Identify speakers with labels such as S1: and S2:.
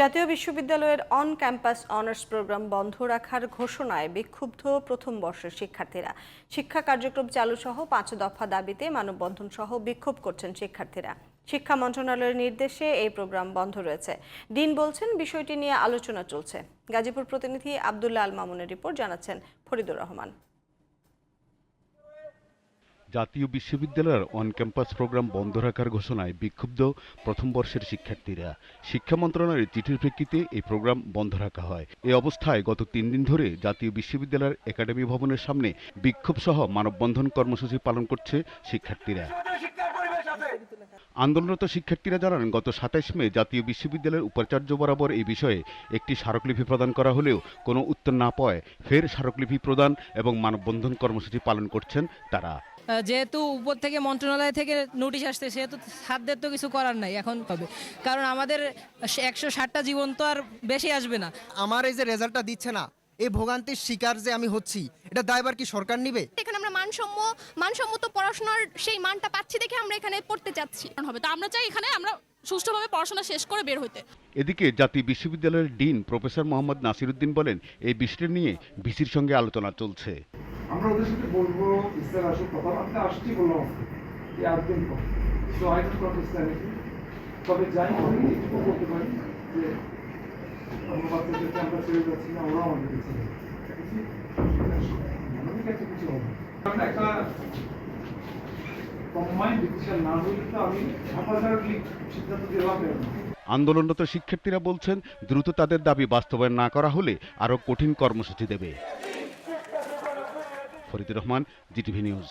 S1: জাতীয় বিশ্ববিদ্যালয়ের on campus honours programme বন্ধ রাখার ঘোষণায় বিক্ষুব্ধ প্রথম বর্ষের শিক্ষার্থীরা। শিক্ষা কার্যক্রম চালু সহ পাঁচ দফা দাবিতে মানববন্ধন সহ বিক্ষোভ করছেন শিক্ষার্থীরা। শিক্ষা মন্ত্রণালয়ের নির্দেশে এই প্রোগ্রাম বন্ধ রয়েছে। দিন বলছেন, বিষয়টি নিয়ে আলোচনা চলছে। গাজীপুর প্রতিনিধি আবদুল্লাহ আল মামুনের রিপোর্ট জানাচ্ছেন ফরিদুর রহমান।
S2: জাতীয় বিশ্ববিদ্যালয়ের অন ক্যাম্পাস প্রোগ্রাম বন্ধ রাখার ঘোষণায় বিক্ষুব্ধ প্রথম বর্ষের শিক্ষার্থীরা। শিক্ষা মন্ত্রণালয়ের চিঠির প্রেক্ষিতে এই প্রোগ্রাম বন্ধ রাখা হয়। এ অবস্থায় গত তিন দিন ধরে জাতীয় বিশ্ববিদ্যালয়ের একাডেমি ভবনের সামনে বিক্ষোভ সহ মানববন্ধন কর্মসূচি পালন করছে শিক্ষার্থীরা। আন্দোলনরত শিক্ষার্থীরা জানান, গত সাতাইশ মে জাতীয় বিশ্ববিদ্যালয়ের উপাচার্য বরাবর এই বিষয়ে একটি স্মারকলিপি প্রদান করা হলেও কোনো উত্তর না পাওয়ায় ফের স্মারকলিপি প্রদান এবং মানববন্ধন কর্মসূচি পালন করছেন তারা।
S3: যেহেতু উপর থেকে মন্ত্রণালয় থেকে নোটিশ আসছে সেহেতু সাধ্যের তো কিছু করার নাই এখন তবে। কারণ আমাদের একশো ষাটটা জীবন তো আর বেশি আসবে না।
S4: আমার এই যে রেজাল্টটা দিচ্ছে না এই ভোগান্তির শিকার যে আমি হচ্ছি এটা দায়বার কি সরকার নিবে?
S5: এখানে আমরা মানসম্য মানসম্মত পড়াশোনার সেই মানটা পাচ্ছি দেখে আমরা এখানে পড়তে চাচ্ছি
S6: হবে তো আমরা চাই এখানে আমরা সুষ্ঠুভাবে পড়াশোনা শেষ করে বের হইতে।
S2: এদিকে জাতীয় বিশ্ববিদ্যালয়ের ডিন প্রফেসর মোহাম্মদ নাসিরুদ্দিন বলেন এই বিষয়টি নিয়ে ভিসির সঙ্গে আলোচনা চলছে।
S7: আমরা ওদের সাথে বলব স্যার আসুক কথাবার্তা আসছি বললাম এই আট দিন পর সো আই ডোন্ট আন্ডারস্ট্যান্ড তবে যাই করি এটুকু বলতে পারি যে, আমার বাচ্চাদেরকে ছেড়ে যাচ্ছি না, ওরাও আমাদেরকে ছেড়ে যাচ্ছে। কিছু হবে একটা আমি
S2: আন্দোলনরত শিক্ষার্থীরা বলছেন, দ্রুত তাদের দাবি বাস্তবায়ন না করা হলে আরও কঠিন কর্মসূচি দেবে। ফরিদুর রহমান জিটিভি নিউজ।